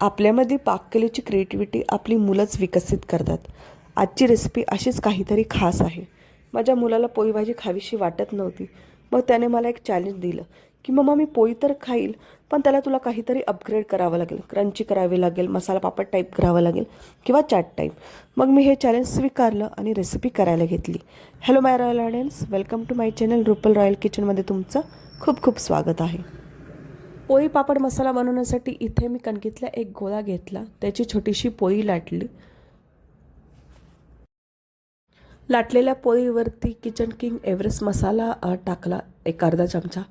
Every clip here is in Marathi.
आपल्यामध्ये पाककलेची क्रिएटिव्हिटी आपली मुलंच विकसित करतात. आजची रेसिपी अशीच काहीतरी खास आहे. माझ्या मुलाला पोळी भाजी खावीशी वाटत नव्हती. मग त्याने मला एक चॅलेंज दिलं की मम्मा मी पोळी तर खाईल पण त्याला तुला काहीतरी अपग्रेड करावं लागेल. क्रंची करावी लागेल मसाला पापड टाईप करावं लागेल किंवा चाट टाईप मग मी हे चॅलेंज स्वीकारलं आणि रेसिपी करायला घेतली. Hello my royal audience welcome to my channel Rupal royal किचनमध्ये तुमचं खूप खूप स्वागत आहे. पोळी पापड मसाला बनवण्यासाठी इथे मी कणकीतला एक गोळा घेतला. त्याची छोटीशी पोळी लाटली. लाटलेल्या पोळीवरती किचन किंग एव्हरेस्ट मसाला टाकला एक अर्धा चमचा.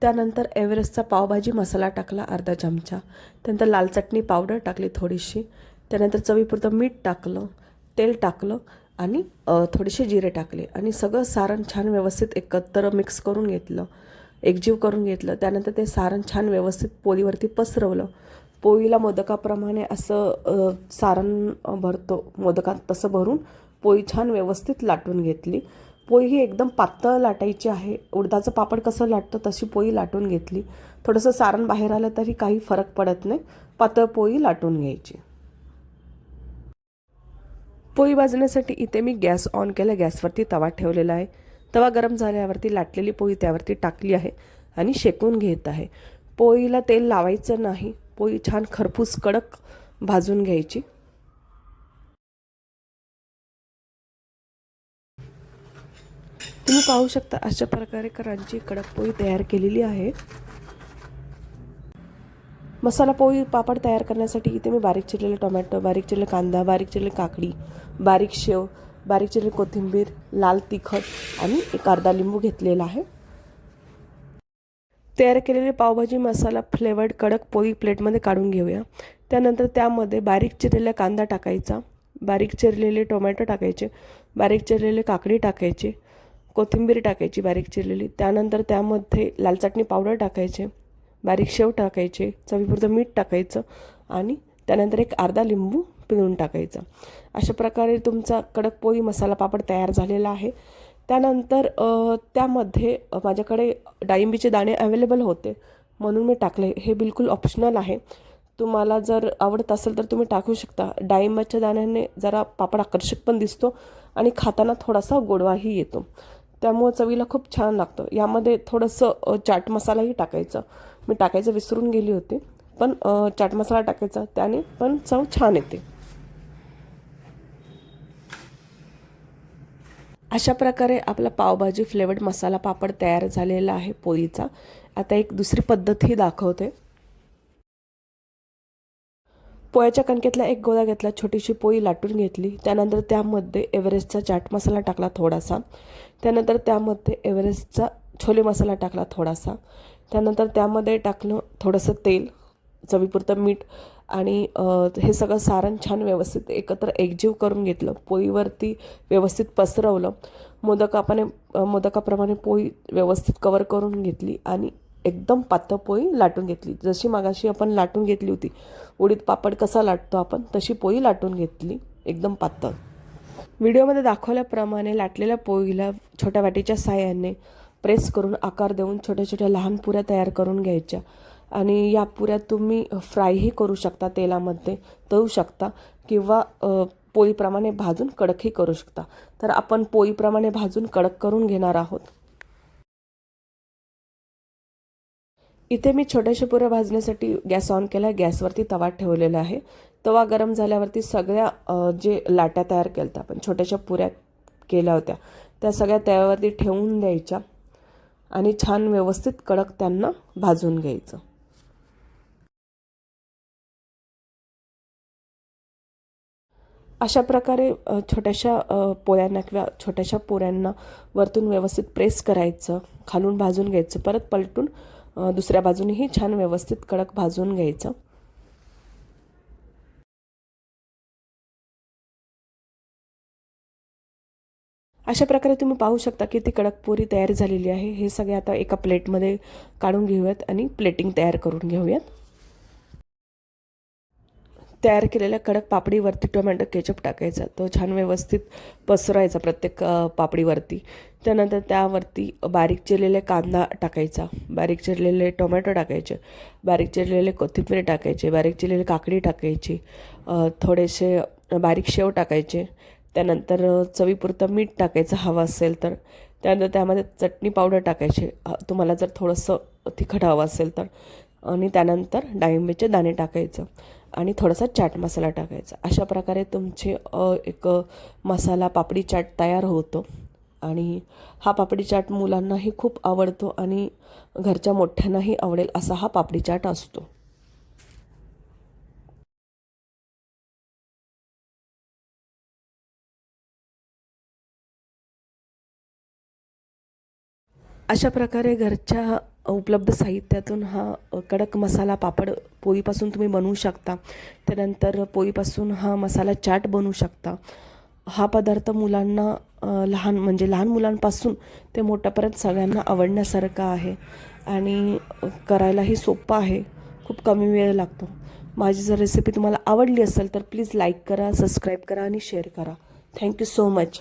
त्यानंतर एव्हरेस्टचा पावभाजी मसाला टाकला अर्धा चमचा. त्यानंतर लाल चटणी पावडर टाकली थोडीशी. त्यानंतर चवीपुरतं मीठ टाकलं तेल टाकलं आणि थोडेसे जिरे टाकले. आणि सगळं सारण छान व्यवस्थित एकत्र मिक्स करून घेतलं. एकजीव करून घेतलं. त्यानंतर ते सारण छान व्यवस्थित पोळीवरती पसरवलं. पोळीला मोदकाप्रमाणे असं सारण भरतो मोदकात तसं भरून पोळी छान व्यवस्थित लाटून घेतली. पोळी ही एकदम पातळ लाटायची आहे. उडदाचं पापड कसं लाटतं तशी पोळी लाटून घेतली. थोडंसं सारण बाहेर आलं तरी काही फरक पडत नाही. पातळ पोळी लाटून घ्यायची. पोळी भाजण्यासाठी इथे मी गॅस ऑन केला. गॅसवरती तवा ठेवलेला आहे. तवा गरम झाल्यावरती लाटलेली पोळी त्यावरती टाकली आहे आणि शेकून घेत आहे. पोळीला तेल लावायचं नाही. पोळी छान खरपूस कडक भाजून घ्यायची. तुम्ही पाहू शकता अशा प्रकारे करांची कडक पोळी तयार केलेली आहे. मसाला पोळी पापड तयार करण्यासाठी इथे मी बारीक चिरलेलं टोमॅटो बारीक चिरलेला कांदा बारीक चिरलेली काकडी बारीक शेव बारीक चिरलेली कोथिंबीर लाल तिखट आणि एक अर्धा लिंबू घेतलेला आहे. तयार केलेले पावभाजी मसाला फ्लेवर्ड कडक पोळी प्लेटमध्ये काढून घेऊया. त्यानंतर त्यामध्ये बारीक चिरलेला कांदा टाकायचा बारीक चिरलेले टोमॅटो टाकायचे बारीक चिरलेले काकडी टाकायचे कोथिंबीर टाकायची बारीक चिरलेली त्यानंतर त्यामध्ये लाल चटणी पावडर टाकायचे बारीक शेव टाकायचे चवीपुरतं मीठ टाकायचं आणि त्यानंतर एक अर्धा लिंबू पिळून टाकायचं. अशा प्रकारे तुमचा कडक पोळी मसाला पापड तयार झालेला आहे. त्यानंतर त्यामध्ये माझ्याकडे डाळिंबीचे दाणे अवेलेबल होते. म्हणून मी टाकले. हे बिलकुल ऑप्शनल आहे. तुम्हाला जर आवडत असेल तर तुम्ही टाकू शकता. डाळिंबाच्या दाण्याने जरा पापड आकर्षक पण दिसतो आणि खाताना थोडासा गोडवाही येतो. त्यामुळं चवीला खूप छान लागतं. यामध्ये थोडंसं चाट मसालाही टाकायचं. मी टाकायचं विसरून गेली होती. पण चाट मसाला टाकायचा. त्याने पण चव छान येते. अशा प्रकारे आपला पावभाजी फ्लेवर्ड मसाला पापड तयार झालेला आहे पोळीचा. आता एक दुसरी पद्धतही दाखवते. पोळ्याच्या कणकेतला एक गोळा घेतला छोटीशी पोळी लाटून घेतली. त्यानंतर त्यामध्ये एव्हरेस्टचा चाट मसाला टाकला थोडासा. त्यानंतर त्यामध्ये एव्हरेस्टचा छोले मसाला टाकला थोडासा. त्यानंतर त्यामध्ये टाकलं थोडंसं तेल. चवीपुरतं मीठ आणि हे सगळं सारण छान व्यवस्थित एकत्र एकजीव करून घेतलं. पोळीवरती व्यवस्थित पसरवलं. मोदकापाने मोदकाप्रमाणे पोळी व्यवस्थित कवर करून घेतली आणि एकदम पातळ पोळी लाटून घेतली. जशी मागाशी आपण लाटून घेतली होती उडीद पापड कसा लाटतो आपण तशी पोळी लाटून घेतली. एकदम पातळ. व्हिडिओमध्ये दाखवल्याप्रमाणे लाटलेल्या पोळीला छोट्या वाटीच्या साह्याने प्रेस करून आकार देऊन छोट्या छोट्या लहान पुऱ्या तयार करून घ्यायच्या. आणि या पुऱ्या तुम्ही फ्रायही करू शकता तेलामध्ये तळू शकता किंवा पोळीप्रमाणे भाजून कडकही करू शकता. तर आपण पोळीप्रमाणे भाजून कडक करून घेणार आहोत. इथे मी छोट्याशा पुऱ्या भाजण्यासाठी गॅस ऑन केला गॅसवरती तवा ठेवलेला आहे. तवा गरम झाल्यावरती सगळ्या जे लाट्या तयार केल्या होत्या आपण छोट्याशा पुऱ्या केल्या होत्या त्या सगळ्या तव्यावरती ठेवून द्यायच्या आणि छान व्यवस्थित कडक त्यांना भाजून घ्यायचं. अशा प्रकारे छोट्याशा पोळ्यांना किंवा छोट्याशा पोऱ्यांना वरतून व्यवस्थित प्रेस करायचं खालून भाजून घ्यायचं परत पलटून दुसऱ्या बाजूनेही छान व्यवस्थित कडक भाजून घ्यायचं. अशा प्रकारे तुम्ही पाहू शकता की ती कडकपुरी तयार झालेली आहे. हे सगळे आता एका प्लेटमध्ये काढून घेऊयात आणि प्लेटिंग तयार करून घेऊयात. तयार केलेल्या कडक पापडीवरती टोमॅटो केचप टाकायचा. तो छान व्यवस्थित पसरायचा प्रत्येक पापडीवरती. त्यानंतर त्यावरती बारीक चिरलेले कांदा टाकायचा. बारीक चिरलेले टोमॅटो टाकायचे. बारीक चिरलेले कोथिंबीर टाकायचे. बारीक चिरलेली काकडी टाकायची. थोडेसे बारीक शेव टाकायचे. त्यानंतर चवीपुरतं मीठ टाकायचं हवं असेल तर. त्यानंतर त्यामध्ये चटणी पावडर टाकायची. तुम्हाला जर थोडंसं तिखट हवं असेल तर. आणि त्यानंतर डाळिंबीचे दाणे टाकायचं. आणि थोडासा चाट मसाला टाकायचा. अशा प्रकारे तुमचे एक मसाला पापडी चाट तयार होतो. आणि हा पापडी चाट मुलांनाही खूप आवडतो आणि घरच्या मोठ्यांनाही आवडेल असा हा पापडी चाट असतो. अशा प्रकारे घरच्या उपलब्ध साहित्यातून हा कडक मसाला पापड पोळीपासून तुम्ही बनवू शकता. त्यानंतर पोळीपासून हा मसाला चाट बनवू शकता. हा पदार्थ मुलांना लहान म्हणजे लहान मुलांपासून ते मोठ्यापर्यंत सगळ्यांना आवडण्यासारखा आहे. आणि करायलाही सोपं आहे. खूप कमी वेळ लागतो. माझी जर रेसिपी तुम्हाला आवडली असेल तर प्लीज लाईक करा सबस्क्राईब करा आणि शेअर करा. Thank you so much